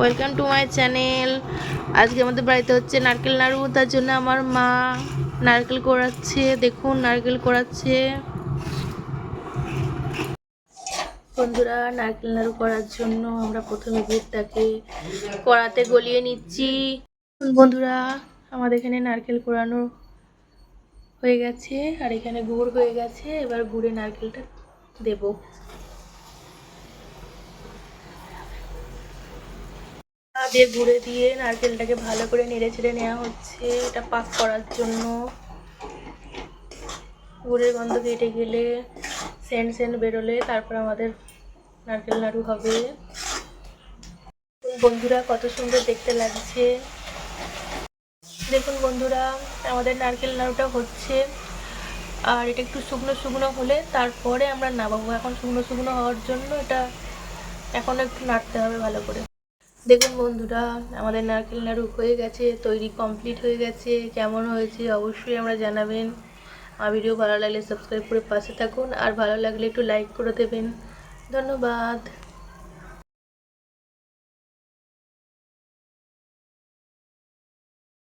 Welcome to my channel আজকে আমাদের বাড়িতে হচ্ছে নারকেল নাড়ু, তার জন্য আমার মা নারকেল কোড়াচ্ছে দেখুন, নারকেল কোড়াচ্ছে বন্ধুরা, নারকেল নাড়ু করার জন্য আমরা প্রথমে গুড়টাকে কড়াতে গলিয়ে নিচ্ছি। বন্ধুরা, আমাদের এখানে নারকেল কোড়ানো হয়ে গেছে, আর এখানে গুড় হয়ে গেছে। এবার গুড়ে নারকেলটা দেবো। দিয়ে গুঁড়ে দিয়ে নারকেলটাকে ভালো করে নেড়ে ছেড়ে নেওয়া হচ্ছে। এটা পাক করার জন্য। গুড়ের গন্ধ কেটে গেলে সেন্ট সেন্ট বেরোলে তারপর আমাদের নারকেল নাড়ু হবে। বন্ধুরা, কত সুন্দর দেখতে লাগছে। দেখুন বন্ধুরা, আমাদের নারকেল নাড়ুটা হচ্ছে। আর এটা একটু শুকনো শুকনো হলে তারপরে আমরা নামাবো। এখন শুকনো শুকনো হওয়ার জন্য এটা এখন একটু নাড়তে হবে ভালো করে। দেখুন বন্ধুরা, আমাদের নারকেল নাড়ু হয়ে গেছে, তৈরি কমপ্লিট হয়ে গেছে। কেমন হয়েছে অবশ্যই আমরা জানাবেন। আমার ভিডিও ভালো লাগলে সাবস্ক্রাইব করে পাশে থাকুন, আর ভালো লাগলে একটু লাইক করে দেবেন। ধন্যবাদ।